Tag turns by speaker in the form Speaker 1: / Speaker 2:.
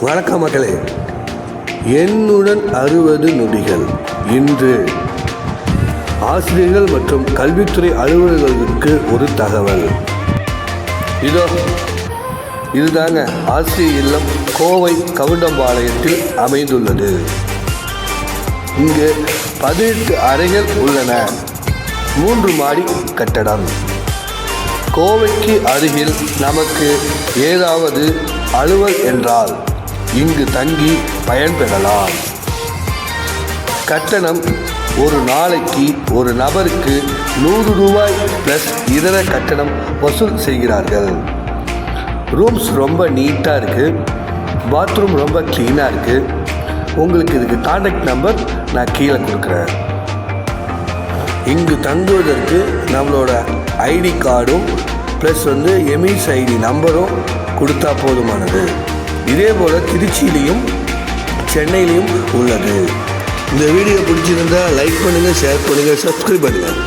Speaker 1: வணக்கம் மக்களே என்னுடன் அறுபது நொடிகள். இன்று ஆசிரியர்கள் மற்றும் கல்வித்துறை அலுவலர்களுக்கு ஒரு தகவல். இதோ இதுதாங்க ஆசிரியர் இல்லம் கோவை கவுண்டம்பாளையத்தில் அமைந்துள்ளது. இங்கு பதினெட்டு அறைகள் உள்ளன. மூன்று மாடி கட்டடம். கோவைக்கு அருகில் நமக்கு ஏதாவது அலுவல் என்றால் இங்கு தங்கி பயன்பெறலாம். கட்டணம் ஒரு நாளைக்கு ஒரு நபருக்கு நூறு ரூபாய் ப்ளஸ் இதர கட்டணம் வசூல் செய்கிறார்கள். ரூம்ஸ் ரொம்ப நீட்டாக இருக்குது பாத்ரூம் ரொம்ப க்ளீனாக இருக்குது உங்களுக்கு இதுக்கு காண்டாக்ட் நம்பர் நான் கீழே கொடுக்குறேன். இங்கு தங்குவதற்கு நம்மளோட ஐடி கார்டும் ப்ளஸ் வந்து எமிஸ் ஐடி நம்பரும் கொடுத்தா போதுமானது. இதே போல் திருச்சியிலையும் சென்னையிலையும் உள்ளது. இந்த வீடியோ பிடிச்சிருந்தா லைக் பண்ணுங்கள் ஷேர் பண்ணுங்கள் சப்ஸ்கிரைப் பண்ணுங்கள்